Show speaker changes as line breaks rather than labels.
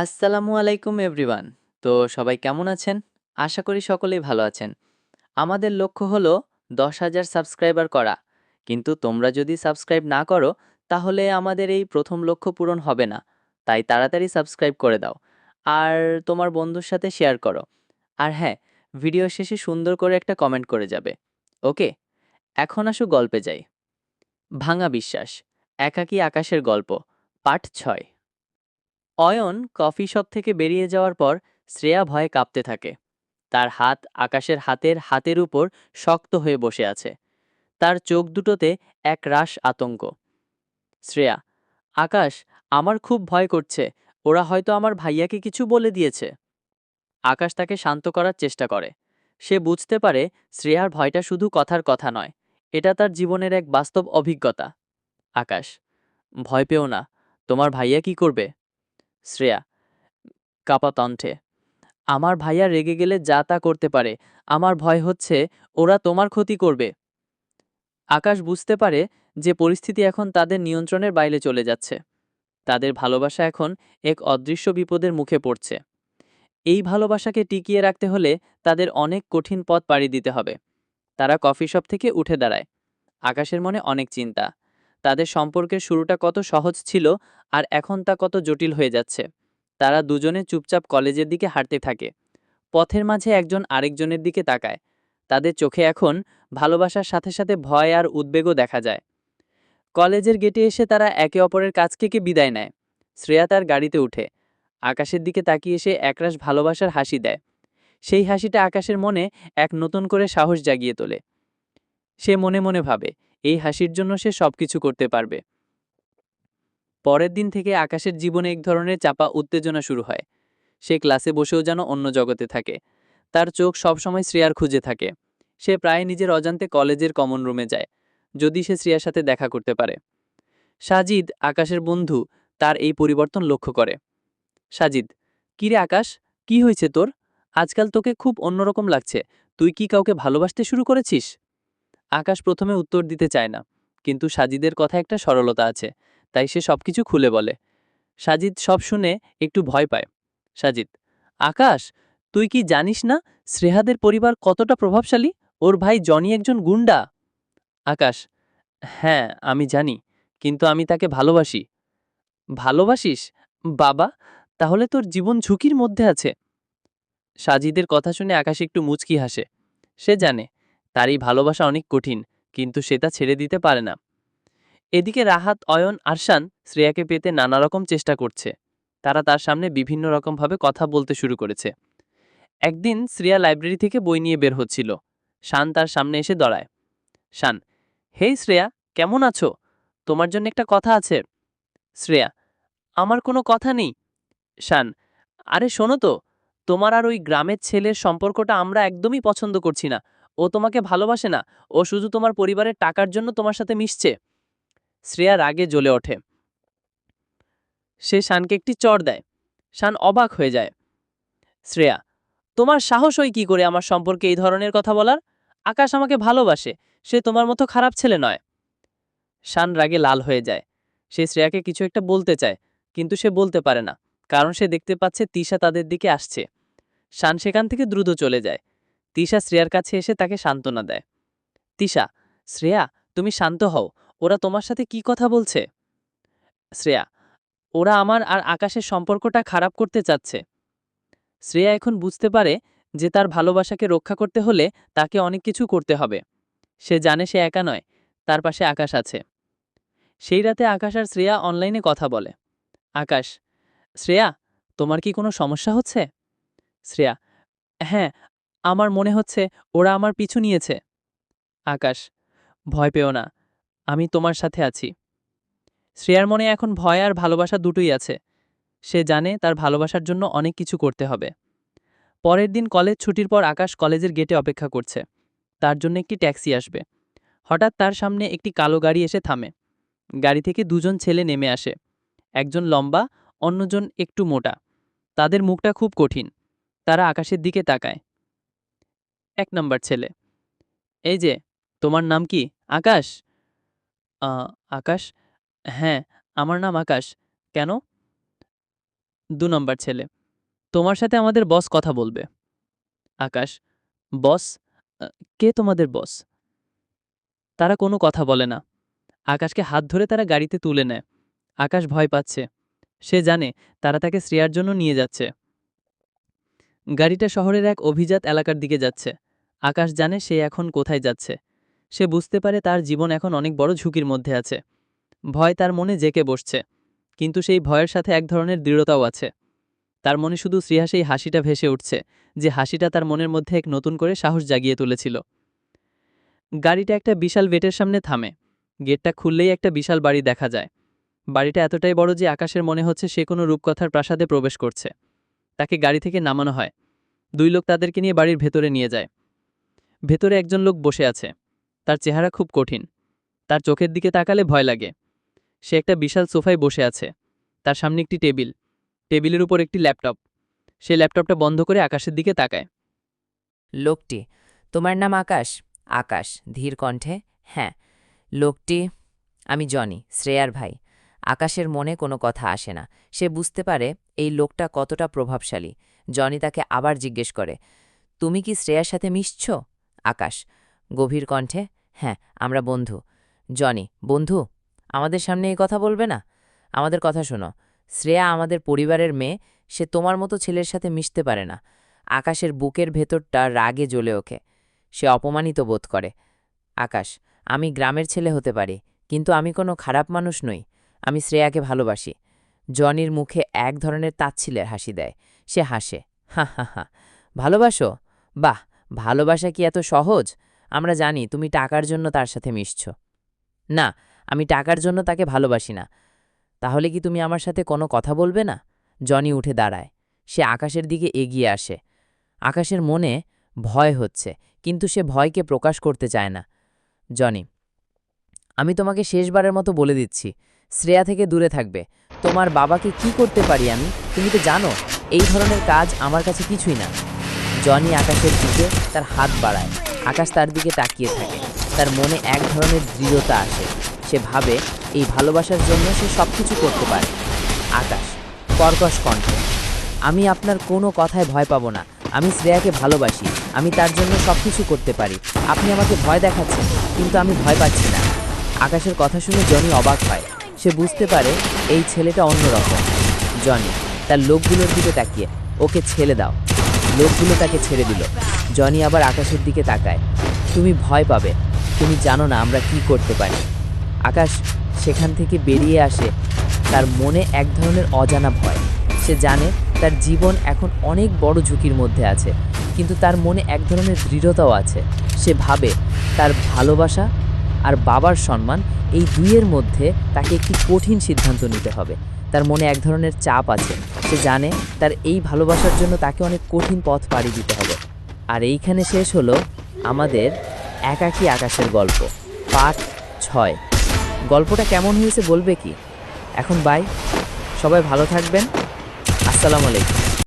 আসসালামু আলাইকুম, এভরিওয়ান। তো সবাই কেমন আছেন? আশা করি সকলেই ভালো আছেন। আমাদের লক্ষ্য হলো দশ হাজার সাবস্ক্রাইবার করা। কিন্তু তোমরা যদি সাবস্ক্রাইব না করো, তাহলে আমাদের এই প্রথম লক্ষ্য পূরণ হবে না। তাই তাড়াতাড়ি সাবস্ক্রাইব করে দাও। আর তোমার বন্ধুর সাথে শেয়ার করো। আর হ্যাঁ ভিডিও শেষে সুন্দর করে একটা কমেন্ট করে যাবে। ওকে? এখন আসো গল্পে যাই। ভাঙা বিশ্বাস, একাকী আকাশের গল্প, পার্ট ছয়। অয়ন কফি শপ থেকে বেরিয়ে যাওয়ার পর শ্রেয়া ভয়ে কাঁপতে থাকে। তার হাত আকাশের হাতের হাতের উপর শক্ত হয়ে বসে আছে। তার চোখ দুটোতে এক রাস আতঙ্ক। শ্রেয়া, আকাশ, আমার খুব ভয় করছে। ওরা হয়তো আমার ভাইয়াকে কিছু বলে দিয়েছে। আকাশ তাকে শান্ত করার চেষ্টা করে। সে বুঝতে পারে শ্রেয়ার ভয়টা শুধু কথার কথা নয়, এটা তার জীবনের এক বাস্তব অভিজ্ঞতা। আকাশ, ভয় পেও না। তোমার ভাইয়া কি করবে? শ্রেয়া কাপাতণ্ঠে আমার ভাইয়া রেগে গেলে যা তা করতে পারে, আমার ভয় হচ্ছে ওরা তোমার ক্ষতি করবে। আকাশ বুঝতে পারে যে পরিস্থিতি এখন তাদের নিয়ন্ত্রণের বাইরে চলে যাচ্ছে। তাদের ভালোবাসা এখন এক অদৃশ্য বিপদের মুখে পড়ছে। এই ভালোবাসাকে টিকিয়ে রাখতে হলে তাদের অনেক কঠিন পথ পাড়ি দিতে হবে। তারা কফি শপ থেকে উঠে দাঁড়ায়। আকাশের মনে অনেক চিন্তা। তাদের সম্পর্কের শুরুটা কত সহজ ছিল আর এখন তা কত জটিল হয়ে যাচ্ছে। তারা দুজনে চুপচাপ কলেজের দিকে হাঁটতে থাকে। পথের মাঝে একজন আরেকজনের দিকে তাকায়। তাদের চোখে এখন ভালোবাসার সাথে সাথে ভয় আর উদ্বেগও দেখা যায়। কলেজের গেটে এসে তারা একে অপরের কাছকে থেকে বিদায় নেয়। শ্রেয়া তার গাড়িতে উঠে। আকাশের দিকে তাকিয়ে সে একরাশ ভালোবাসার হাসি দেয়। সেই হাসিটা আকাশের মনে এক নতুন করে সাহস জাগিয়ে তোলে। সে মনে মনে ভাবে এই হাসির জন্য সে সবকিছু করতে পারবে। পরের দিন থেকে আকাশের জীবনে এক ধরনের চাপা উত্তেজনা শুরু হয়। সে ক্লাসে বসেও যেন অন্য জগতে থাকে। তার চোখ সবসময় শ্রেয়ার খুঁজে থাকে। সে প্রায় নিজের অজান্তে কলেজের কমন রুমে যায়। যদি সে শ্রেয়ার সাথে দেখা করতে পারে। সাজিদ, আকাশের বন্ধু, তার এই পরিবর্তন লক্ষ্য করে। সাজিদ কিরে আকাশ? কি হয়েছে তোর? আজকাল তোকে খুব অন্যরকম লাগছে। তুই কি কাউকে ভালোবাসতে শুরু করেছিস? আকাশ প্রথমে উত্তর দিতে চায় না। কিন্তু সাজিদের কথা একটা সরলতা আছে, তাই সে সবকিছু খুলে বলে। সাজিদ সব শুনে একটু ভয় পায়। সাজিদ, আকাশ, তুই কি জানিস না শ্রেহাদের পরিবার কতটা প্রভাবশালী? ওর ভাই জনি একজন গুন্ডা আকাশ হ্যাঁ আমি জানি, কিন্তু আমি তাকে ভালোবাসি। ভালোবাসিস? বাবা, তাহলে তোর জীবন ঝুঁকির মধ্যে আছে। সাজিদের কথা শুনে আকাশ একটু মুচকি হাসে। সে জানে তার এই ভালোবাসা অনেক কঠিন, কিন্তু সে তা ছেড়ে দিতে পারে না। এদিকে রাহাত, অয়ন, আরশান শ্রেয়াকে পেতে নানা রকম চেষ্টা করছে। তারা তার সামনে বিভিন্ন রকমভাবে কথা বলতে শুরু করেছে। একদিন শ্রেয়া লাইব্রেরি থেকে বই নিয়ে বের হচ্ছিল। শান তার সামনে এসে দাঁড়ায়। শান, হেই শ্রেয়া, কেমন আছো? তোমার জন্য একটা কথা আছে। শ্রেয়া, আমার কোনো কথা নেই। শান, আরে শোনো তো, তোমার আর ওই গ্রামের ছেলের সম্পর্কটা আমরা একদমই পছন্দ করছি না। ও তোমাকে ভালোবাসে না, ও শুধু তোমার পরিবারের টাকার জন্য তোমার সাথে মিশছে। শ্রেয়া রাগে জ্বলে ওঠে। সে শানকে একটি চর দেয়। শান অবাক হয়ে যায়। শ্রেয়া, তোমার সাহস হয় কি করে আমার সম্পর্কে এই ধরনের কথা বলার? আকাশ আমাকে ভালোবাসে, সে তোমার মতো খারাপ ছেলে নয়। শান রাগে লাল হয়ে যায়। সে শ্রেয়াকে কিছু একটা বলতে চায়, কিন্তু সে বলতে পারে না, কারণ সে দেখতে পাচ্ছে তিশা তাদের দিকে আসছে। শান সেখান থেকে দ্রুত চলে যায়। তিশা শ্রেয়ার কাছে এসে তাকে সান্ত্বনা দেয়। তিশা, শ্রেয়া, তুমি শান্ত হও। ওরা তোমার সাথে কি কথা বলছে? শ্রেয়া, ওরা আমার আর আকাশের সম্পর্কটা খারাপ করতে চাচ্ছে। শ্রেয়া এখন বুঝতে পারে যে তার ভালোবাসাকে রক্ষা করতে হলে তাকে অনেক কিছু করতে হবে। সে জানে সে একা নয়, তার পাশে আকাশ আছে। সেই রাতে আকাশ আর শ্রেয়া অনলাইনে কথা বলে। আকাশ, শ্রেয়া, তোমার কি কোনো সমস্যা হচ্ছে? শ্রেয়া হ্যাঁ আমার মনে হচ্ছে ওরা আমার পিছু নিয়েছে। আকাশ, ভয় পেও না, আমি তোমার সাথে আছি। শ্রেয়ার মনে এখন ভয় আর ভালোবাসা দুটোই আছে। সে জানে তার ভালোবাসার জন্য অনেক কিছু করতে হবে। পরের দিন কলেজ ছুটির পর আকাশ কলেজের গেটে অপেক্ষা করছে। তার জন্য একটি ট্যাক্সি আসবে। হঠাৎ তার সামনে একটি কালো গাড়ি এসে থামে। গাড়ি থেকে দুজন ছেলে নেমে আসে। একজন লম্বা, অন্যজন একটু মোটা। তাদের মুখটা খুব কঠিন। তারা আকাশের দিকে তাকায়। এক নম্বর ছেলে। এই যে, তোমার নাম কি? আকাশ? আকাশ? হ্যাঁ আমার নাম আকাশ। কেন? দু নম্বর ছেলে। তোমার সাথে আমাদের বস কথা বলবে। আকাশ, বস? কে তোমাদের বস? তারা কোনো কথা বলে না। আকাশকে হাত ধরে তারা গাড়িতে তুলে নেয়। আকাশ ভয় পাচ্ছে। সে জানে, তারা তাকে শ্রেয়ার জন্য নিয়ে যাচ্ছে। গাড়িটা শহরের এক অভিজাত এলাকার দিকে যাচ্ছে। আকাশ জানে সে এখন কোথায় যাচ্ছে। সে বুঝতে পারে তার জীবন এখন অনেক বড় ঝুঁকির মধ্যে আছে। ভয় তার মনে জেকে বসছে, কিন্তু সেই ভয়ের সাথে এক ধরনের দৃঢ়তাও আছে। তার মনে শুধু শ্রেয়া সেই হাসিটা ভেসে উঠছে, যে হাসিটা তার মনের মধ্যে এক নতুন করে সাহস জাগিয়ে তুলেছিল। গাড়িটা একটা বিশাল গেটের সামনে থামে। গেটটা খুললেই একটা বিশাল বাড়ি দেখা যায়। বাড়িটা এতটাই বড় যে আকাশের মনে হচ্ছে সে কোনো রূপকথার প্রাসাদে প্রবেশ করছে। তাকে গাড়ি থেকে নামানো হয়। দুই লোক তাদেরকে নিয়ে বাড়ির ভেতরে নিয়ে যায়। ভেতরে একজন লোক বসে আছে। তার চেহারা খুব কঠিন। তার চোখের দিকে তাকালে ভয় লাগে। সে একটা বিশাল সোফায় বসে আছে। তার সামনে একটি টেবিল। টেবিলের উপর একটি ল্যাপটপ। সে ল্যাপটপটা বন্ধ করে আকাশের দিকে তাকায়।
লোকটি, তোমার নাম আকাশ? আকাশ, ধীর কণ্ঠে? হ্যাঁ। লোকটি, আমি জনি, শ্রেয়ার ভাই। আকাশের মনে কোনো কথা আসে না। সে বুঝতে পারে এই লোকটা কতটা প্রভাবশালী। জনি তাকে আবার জিজ্ঞেস করে, তুমি কি শ্রেয়ার সাথে মিশছ? আকাশ। গভীর কণ্ঠে হ্যাঁ আমরা বন্ধু। জনি, বন্ধু, আমাদের সামনে এই কথা বলবে না? আমাদের কথা শোনো। শ্রেয়া আমাদের পরিবারের মেয়ে, সে তোমার মতো ছেলের সাথে মিশতে পারে না। আকাশের বুকের ভেতরটা রাগে জ্বলে ওঠে। সে অপমানিত বোধ করে। আকাশ, আমি গ্রামের ছেলে হতে পারি, কিন্তু আমি কোনো খারাপ মানুষ নই। আমি শ্রেয়াকে ভালোবাসি। জনির মুখে এক ধরনের তাচ্ছিলের হাসি দেয়। সে হাসে, হা হা হা, ভালোবাসো? বাহ ভালোবাসা কি এত সহজ? আমরা জানি, তুমি টাকার জন্য তার সাথে মিশছ। না, আমি টাকার জন্য তাকে ভালোবাসি না। তাহলে কি তুমি আমার সাথে কোনো কথা বলবে না? জনি উঠে দাঁড়ায়। সে আকাশের দিকে এগিয়ে আসে। আকাশের মনে ভয় হচ্ছে, কিন্তু সে ভয়কে প্রকাশ করতে চায় না। জনি, আমি তোমাকে শেষবারের মতো বলে দিচ্ছি, শ্রেয়া থেকে দূরে থাকবে। তোমার বাবাকে কি করতে পারি আমি? তুমি তো জানো, এই ধরনের কাজ আমার কাছে কিছুই না। জনি আকাশের দিকে তার হাত বাড়ায়। আকাশ তার দিকে তাকিয়ে থাকে। তার মনে এক ধরনের দৃঢ়তা আসে। সে ভাবে এই ভালোবাসার জন্য সে সব কিছু করতে পারে। আকাশ, কর্কশ কণ্ঠ, আমি আপনার কোনো কথায় ভয় পাবো না। আমি শ্রেয়াকে ভালোবাসি। আমি তার জন্য সব কিছু করতে পারি। আপনি আমাকে ভয় দেখাচ্ছেন, কিন্তু আমি ভয় পাচ্ছি না। আকাশের কথা শুনে জনি অবাক হয়। সে বুঝতে পারে এই ছেলেটা অন্যরকম। জনি, তার লোকগুলোর দিকে তাকিয়ে, ওকে ছেড়ে দাও। লোকগুলো তাকে ছেড়ে দিল। জনি আবার আকাশের দিকে তাকায়। তুমি ভয় পাবে। তুমি জানো না আমরা কি করতে পারি। আকাশ সেখান থেকে বেরিয়ে আসে। তার মনে এক ধরনের অজানা ভয়। সে জানে তার জীবন এখন অনেক বড় ঝুঁকির মধ্যে আছে। কিন্তু তার মনে এক ধরনের দৃঢ়তাও আছে। সে ভাবে তার ভালোবাসা আর বাবার সম্মান এই দুইয়ের মধ্যে তাকে একটি কঠিন সিদ্ধান্ত নিতে হবে। তার মনে এক ধরনের চাপ আছে। সে জানে তার এই ভালোবাসার জন্য তাকে অনেক কঠিন পথ পাড়ি দিতে হবে। আর এইখানে শেষ হলো আমাদের একাকি আকাশের গল্প পাঠ ছয়। গল্পটা কেমন হয়েছে বলবে কি? এখন বাই সবাই ভালো থাকবেন। আসসালামু আলাইকুম।